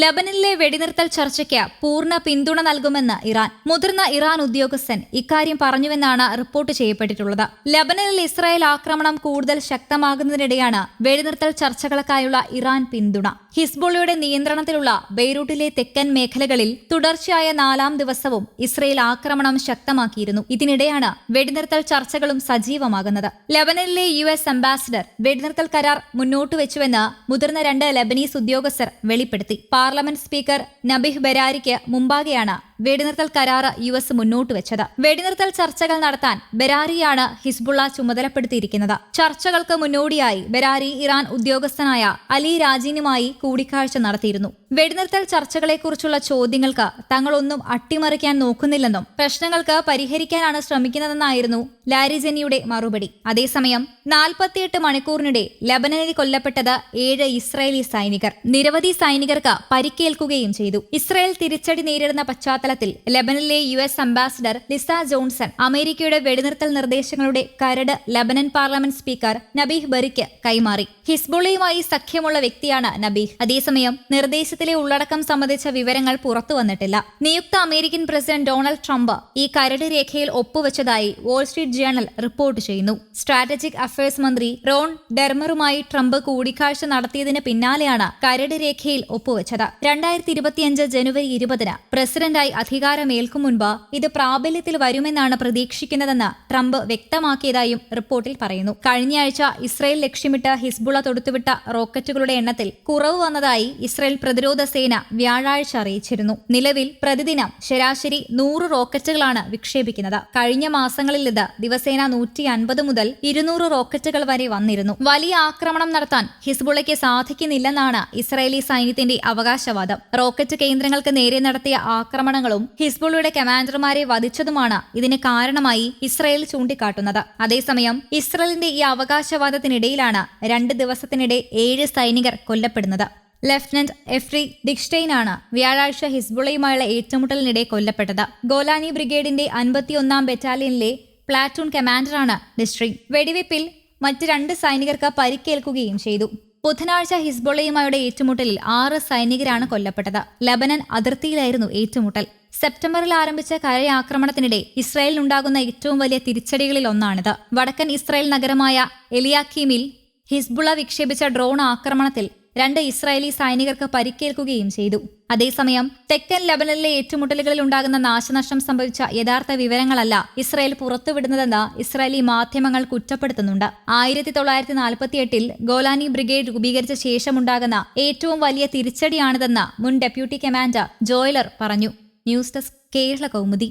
ലബനനിലെ വെടിനിർത്തൽ ചർച്ചയ്ക്ക് പൂർണ പിന്തുണ നൽകുമെന്ന് ഇറാൻ. മുതിർന്ന ഇറാൻ ഉദ്യോഗസ്ഥൻ ഇക്കാര്യം പറഞ്ഞുവെന്നാണ് റിപ്പോർട്ട് ചെയ്യപ്പെട്ടിട്ടുള്ളത്. ലബനനിൽ ഇസ്രായേൽ ആക്രമണം കൂടുതൽ ശക്തമാകുന്നതിനിടെയാണ് വെടിനിർത്തൽ ചർച്ചകൾക്കായുള്ള ഇറാൻ പിന്തുണ. ഹിസ്ബുള്ളയുടെ നിയന്ത്രണത്തിലുള്ള ബെയ്റൂട്ടിലെ തെക്കൻ മേഖലകളിൽ തുടർച്ചയായ നാലാം ദിവസവും ഇസ്രയേൽ ആക്രമണം ശക്തമാക്കിയിരുന്നു. ഇതിനിടെയാണ് വെടിനിർത്തൽ ചർച്ചകളും സജീവമാകുന്നത്. ലബനനിലെ യു എസ് അംബാസിഡർ വെടിനിർത്തൽ കരാർ മുന്നോട്ട് വെച്ചുവെന്ന് മുതിർന്ന രണ്ട് ലബനീസ് ഉദ്യോഗസ്ഥർ വെളിപ്പെടുത്തി. പാർലമെന്റ് സ്പീക്കർ നബിഹ് ബരാരിക്ക് മുമ്പാകെയാണ് വെടിനിർത്തൽ കരാറ് യു എസ് മുന്നോട്ട് വെച്ചത്. വെടിനിർത്തൽ ചർച്ചകൾ നടത്താൻ ബരാരിയാണ് ഹിസ്ബുള്ള ചുമതലപ്പെടുത്തിയിരിക്കുന്നത്. ചർച്ചകൾക്ക് മുന്നോടിയായി ബരാരി ഇറാൻ ഉദ്യോഗസ്ഥനായ അലി രാജീനുമായി കൂടിക്കാഴ്ച നടത്തിയിരുന്നു. വെടിനിർത്തൽ ചർച്ചകളെക്കുറിച്ചുള്ള ചോദ്യങ്ങൾക്ക് തങ്ങളൊന്നും അട്ടിമറിക്കാൻ നോക്കുന്നില്ലെന്നും പ്രശ്നങ്ങൾക്ക് പരിഹരിക്കാനാണ് ശ്രമിക്കുന്നതെന്നായിരുന്നു ലാരിജനിയുടെ മറുപടി. അതേസമയം നാൽപ്പത്തിയെട്ട് മണിക്കൂറിനിടെ ലബനനിൽ കൊല്ലപ്പെട്ടത് ഏഴ് ഇസ്രായേലി സൈനികർ. നിരവധി സൈനികർക്ക് പരിക്കേൽക്കുകയും ചെയ്തു. ഇസ്രായേൽ തിരിച്ചടി നേരിടുന്ന പശ്ചാത്തലത്തിൽ ലബനനിലെ U S ambassador Lisa Johnson അമേരിക്കയുടെ വെടിനിർത്തൽ നിർദ്ദേശങ്ങളുടെ കരട് ലബനൻ പാർലമെന്റ് സ്പീക്കർ നബീഹ് ബറിക്ക് കൈമാറി. ഹിസ്ബുള്ളയുമായി സഖ്യമുള്ള വ്യക്തിയാണ് നബീഹ്. അതേസമയം നിർദ്ദേശത്തിലെ ഉള്ളടക്കം സംബന്ധിച്ച വിവരങ്ങൾ പുറത്തു വന്നിട്ടില്ല. നിയുക്ത അമേരിക്കൻ പ്രസിഡന്റ് ഡൊണാൾഡ് ട്രംപ് ഈ കരട് രേഖയിൽ ഒപ്പുവെച്ചതായി വാൾസ്ട്രീറ്റ് ജേണൽ റിപ്പോർട്ട് ചെയ്യുന്നു. സ്ട്രാറ്റജിക് അഫയേഴ്സ് മന്ത്രി റോൺ ഡെർമറുമായി ട്രംപ് കൂടിക്കാഴ്ച നടത്തിയതിന് പിന്നാലെയാണ് കരട് രേഖയിൽ ഒപ്പുവെച്ചത്. രണ്ടായിരത്തി ഇരുപത്തിയഞ്ച് ജനുവരി ഇരുപതിന് പ്രസിഡന്റായി അധികാരമേൽക്കും മുൻപ് ഇത് പ്രാബല്യത്തിൽ വരുമെന്നാണ് പ്രതീക്ഷിക്കുന്നതെന്ന് ട്രംപ് വ്യക്തമാക്കിയതായും റിപ്പോർട്ടിൽ പറയുന്നു. കഴിഞ്ഞയാഴ്ച ഇസ്രയേൽ ലക്ഷ്യമിട്ട് ഹിസ്ബുള തൊടുത്തുവിട്ട റോക്കറ്റുകളുടെ എണ്ണത്തിൽ കുറവ് വന്നതായി ഇസ്രയേൽ പ്രതിരോധ സേന വ്യാഴാഴ്ച അറിയിച്ചിരുന്നു. നിലവിൽ പ്രതിദിനം ശരാശരി നൂറ് റോക്കറ്റുകളാണ് വിക്ഷേപിക്കുന്നത്. കഴിഞ്ഞ മാസങ്ങളിൽ ഇത് ദിവസേന നൂറ്റി അൻപത് മുതൽ ഇരുന്നൂറ് റോക്കറ്റുകൾ വരെ വന്നിരുന്നു. വലിയ ആക്രമണം നടത്താൻ ഹിസ്ബുളയ്ക്ക് സാധിക്കുന്നില്ലെന്നാണ് ഇസ്രായേലി സൈന്യത്തിന്റെ അവകാശവാദം. റോക്കറ്റ് കേന്ദ്രങ്ങൾക്ക് നേരെ നടത്തിയ ആക്രമണങ്ങളും ഹിസ്ബുളയുടെ കമാൻഡർമാരെ വധിച്ചതുമാണ് ഇതിന് കാരണമായി ഇസ്രായേൽ ചൂണ്ടിക്കാട്ടുന്നത്. അതേസമയം ഇസ്രായേലിന്റെ ഈ അവകാശവാദത്തിനിടയിലാണ് രണ്ട് ദിവസത്തിനിടെ ഏഴ് സൈനികർ കൊല്ലപ്പെടുന്നത്. ലഫ്റ്റനന്റ് എഫ്രി ഡിക്സ്റ്റൈനാണ് വ്യാഴാഴ്ച ഹിസ്ബുളയുമായുള്ള ഏറ്റുമുട്ടലിനിടെ കൊല്ലപ്പെട്ടത്. Golani ബ്രിഗേഡിന്റെ അൻപത്തിയൊന്നാം ബറ്റാലിയനിലെ platoon കമാൻഡറാണ് ഡിസ്ട്രി. വെടിവെപ്പിൽ മറ്റ് രണ്ട് സൈനികർക്ക് പരിക്കേൽക്കുകയും ചെയ്തു. ബുധനാഴ്ച ഹിസ്ബുളയുമായുടെ ഏറ്റുമുട്ടലിൽ ആറ് സൈനികരാണ് കൊല്ലപ്പെട്ടത്. ലബനൻ അതിർത്തിയിലായിരുന്നു ഏറ്റുമുട്ടൽ. സെപ്റ്റംബറിൽ ആരംഭിച്ച കരയാക്രമണത്തിനിടെ ഇസ്രായേലിനുണ്ടാകുന്ന ഏറ്റവും വലിയ തിരിച്ചടികളിൽ ഒന്നാണിത്. വടക്കൻ ഇസ്രായേൽ നഗരമായ എലിയാക്കീമിൽ ഹിസ്ബുള വിക്ഷേപിച്ച ഡ്രോൺ ആക്രമണത്തിൽ രണ്ട് ഇസ്രായേലി സൈനികർക്ക് പരിക്കേൽക്കുകയും ചെയ്തു. അതേസമയം തെക്കൻ ലബനനിലെ ഏറ്റുമുട്ടലുകളിൽ ഉണ്ടാകുന്ന നാശനഷ്ടം സംഭവിച്ച യഥാർത്ഥ വിവരങ്ങളല്ല ഇസ്രായേൽ പുറത്തുവിടുന്നതെന്ന് ഇസ്രായേലി മാധ്യമങ്ങൾ കുറ്റപ്പെടുത്തുന്നുണ്ട്. ആയിരത്തി തൊള്ളായിരത്തി നാൽപ്പത്തിയെട്ടിൽ ഗോലാനി ബ്രിഗേഡ് രൂപീകരിച്ച ശേഷമുണ്ടാകുന്ന ഏറ്റവും വലിയ തിരിച്ചടിയാണിതെന്ന് മുൻ ഡെപ്യൂട്ടി കമാൻഡർ ജോയിലർ പറഞ്ഞു. News desk Kerala Kaumudi.